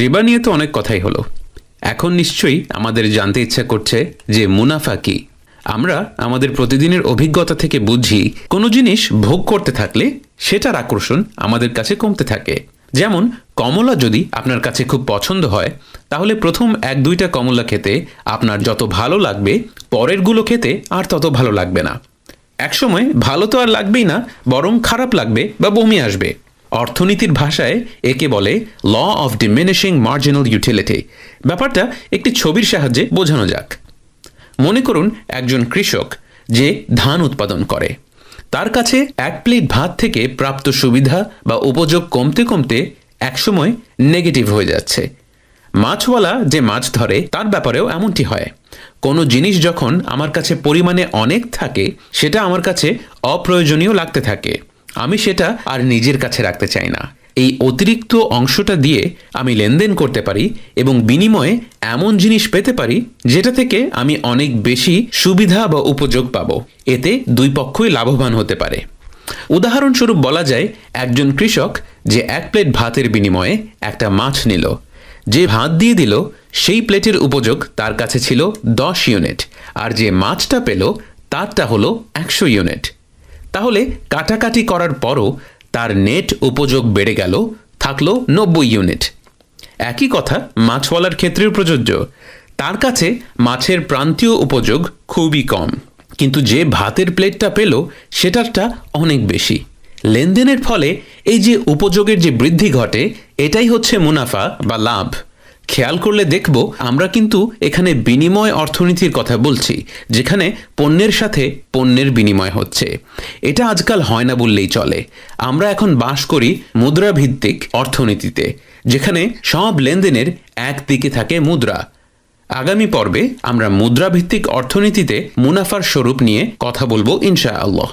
রিবা নিয়ে তো অনেক কথাই হলো। এখন নিশ্চয়ই আমাদের জানতে ইচ্ছা করছে যে মুনাফা কি। আমরা আমাদের প্রতিদিনের অভিজ্ঞতা থেকে বুঝি, কোনো জিনিস ভোগ করতে থাকলে সেটার আকর্ষণ আমাদের কাছে কমতে থাকে। যেমন, কমলা যদি আপনার কাছে খুব পছন্দ হয়, তাহলে প্রথম এক দুইটা কমলা খেতে আপনার যত ভালো লাগবে, পরেরগুলো খেতে আর তত ভালো লাগবে না। একসময় ভালো তো আর লাগবেই না, বরং খারাপ লাগবে বা বমি আসবে। অর্থনীতির ভাষায় একে বলে law of diminishing marginal utility ব্যাপারটা একটি ছবির সাহায্যে বোঝানো যাক। মনে করুন একজন কৃষক যে ধান উৎপাদন করে। তার কাছে এক প্লেট ভাত থেকে প্রাপ্ত সুবিধা বা উপযোগ কমতে কমতে একসময় নেগেটিভ হয়ে যাচ্ছে। মাছওয়ালা যে মাছ ধরে, তার ব্যাপারেও এমনটি হয়। কোনো জিনিস যখন আমার কাছে পরিমাণে অনেক থাকে, সেটা আমার কাছে অপ্রয়োজনীয় লাগতে থাকে। আমি সেটা আর নিজের কাছে রাখতে চাই না। এই অতিরিক্ত অংশটা দিয়ে আমি লেনদেন করতে পারি এবং বিনিময়ে এমন জিনিস পেতে পারি যেটা থেকে আমি অনেক বেশি সুবিধা বা উপযোগ পাব। এতে দুই পক্ষই লাভবান হতে পারে। উদাহরণস্বরূপ বলা যায়, একজন কৃষক যে এক প্লেট ভাতের বিনিময়ে একটা মাছ নিল। যে ভাত দিয়ে দিল, সেই প্লেটের উপযোগ তার কাছে ছিল দশ ইউনিট। আর যে মাছটা পেল, তারটা হলো একশো ইউনিট। তাহলে কাটাকাটি করার পরও তার নেট উপযোগ বেড়ে গেল, থাকল নব্বই ইউনিট। একই কথা মাছওয়ালার ক্ষেত্রেও প্রযোজ্য। তার কাছে মাছের প্রান্তীয় উপযোগ খুবই কম। কিন্তু যে ভাতের প্লেটটা পেল, সেটারটা অনেক বেশি। লেনদেনের ফলে এই যে উপযোগের যে বৃদ্ধি ঘটে, এটাই হচ্ছে মুনাফা বা লাভ। খেয়াল করলে দেখব আমরা কিন্তু এখানে বিনিময় অর্থনীতির কথা বলছি, যেখানে পণ্যের সাথে পণ্যের বিনিময় হচ্ছে। এটা আজকাল হয় না বললেই চলে। আমরা এখন বাস করি মুদ্রাভিত্তিক অর্থনীতিতে, যেখানে সব লেনদেনের একদিকে থাকে মুদ্রা। আগামী পর্বে আমরা মুদ্রাভিত্তিক অর্থনীতিতে মুনাফার স্বরূপ নিয়ে কথা বলব ইনশা আল্লাহ